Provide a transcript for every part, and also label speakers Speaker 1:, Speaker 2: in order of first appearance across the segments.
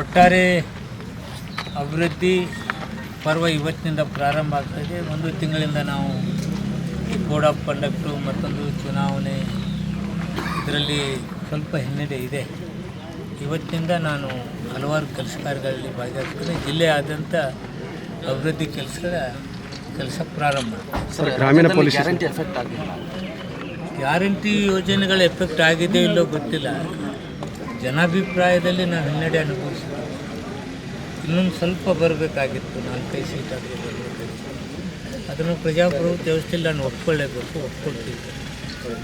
Speaker 1: ಒಟ್ಟಾರೆ ಅಭಿವೃದ್ಧಿ ಪರ್ವ ಇವತ್ತಿನಿಂದ ಪ್ರಾರಂಭ ಆಗ್ತಾಯಿದೆ ಒಂದು ತಿಂಗಳಿಂದ ನಾವು ಈ ಕೋಡ್ ಆಫ್ ಕಂಡಕ್ಟು ಮತ್ತೊಂದು ಚುನಾವಣೆ ಇದರಲ್ಲಿ ಸ್ವಲ್ಪ ಹಿನ್ನಡೆ ಇದೆ. ಇವತ್ತಿನಿಂದ ನಾನು ಹಲವಾರು ಕೆಲಸ ಕಾರ್ಯಗಳಲ್ಲಿ ಭಾಗಿಯಾಗ್ತೇನೆ. ಜಿಲ್ಲೆಯಾದ್ಯಂತ ಅಭಿವೃದ್ಧಿ ಕೆಲಸಗಳ ಕೆಲಸ ಪ್ರಾರಂಭ.
Speaker 2: ಗ್ರಾಮೀಣ ಪೊಲೀಸ್
Speaker 3: ಗ್ಯಾರಂಟಿ ಎಫೆಕ್ಟ್ ಆಗಿಲ್ಲ.
Speaker 1: ಗ್ಯಾರಂಟಿ ಯೋಜನೆಗಳ ಎಫೆಕ್ಟ್ ಆಗಿದೆಯೋ ಇಲ್ಲೋ ಗೊತ್ತಿಲ್ಲ. ಜನಾಭಿಪ್ರಾಯದಲ್ಲಿ ನಾನು ಹಿನ್ನಡೆ ಅನುಭವಿಸಿದೆ. ಇನ್ನೊಂದು ಸ್ವಲ್ಪ ಬರಬೇಕಾಗಿತ್ತು ನಾಲ್ಕೈದು ಸೀಟ್ ಆದರೂ ಬರಬೇಕಾಗಿತ್ತು. ಅದನ್ನು ಪ್ರಜಾಪ್ರಭುತ್ವ ವ್ಯವಸ್ಥೆಯಲ್ಲಿ ನಾನು ಒಪ್ಕೊಳ್ಳೇಬೇಕು ಒಪ್ಕೊಳ್ತಿದ್ದೆ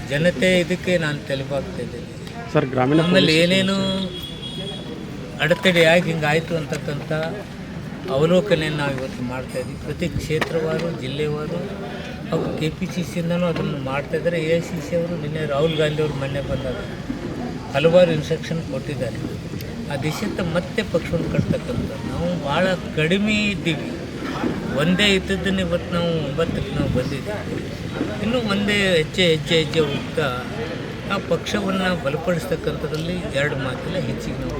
Speaker 1: ಜನತೆ ಇದಕ್ಕೆ ನಾನು ತಲೆಬಾಗ್ತಾ ಇದ್ದೇನೆ.
Speaker 2: ಸರ್ ಗ್ರಾಮೀಣ
Speaker 1: ನಮ್ಮಲ್ಲಿ ಏನೇನು ಅಡೆತಡೆಯಾಗಿ ಹಿಂಗಾಯಿತು ಅಂತಕ್ಕಂಥ ಅವಲೋಕನೆಯನ್ನು ನಾವು ಇವತ್ತು ಮಾಡ್ತಾ ಇದ್ದೀವಿ. ಪ್ರತಿ ಕ್ಷೇತ್ರವಾರು ಜಿಲ್ಲೆವಾರು ಹಾಗೂ ಕೆ ಪಿ ಸಿ ಸಿಯಿಂದನೂ ಅದನ್ನು ಮಾಡ್ತಾ ಇದ್ದಾರೆ. ಎ ಸಿ ಸಿ ಅವರು ನಿನ್ನೆ ರಾಹುಲ್ ಗಾಂಧಿ ಅವರು ಮೊನ್ನೆ ಬಂದಾಗ ಹಲವಾರು ಇನ್ಸ್ಟ್ರಕ್ಷನ್ ಕೊಟ್ಟಿದ್ದಾರೆ. ಆ ದೇಶದ ಮತ್ತೆ ಪಕ್ಷವನ್ನು ಕಟ್ತಕ್ಕಂಥ ನಾವು ಭಾಳ ಕಡಿಮೆ ಇದ್ದೀವಿ. ಒಂದೇ ಇದ್ದದ್ದನ್ನು ಇವತ್ತು ನಾವು ಒಂಬತ್ತಕ್ಕೆ ನಾವು ಬಂದಿದ್ದೀವಿ. ಇನ್ನೂ ಒಂದೇ ಹೆಜ್ಜೆ ಹೆಜ್ಜೆ ಹೆಜ್ಜೆ ಹೋಗ್ತಾ ಆ ಪಕ್ಷವನ್ನು ಬಲಪಡಿಸ್ತಕ್ಕಂಥದ್ರಲ್ಲಿ ಎರಡು ಮಾತಿಲ್ಲ ಹೆಚ್ಚಿಗೆ ನಾವು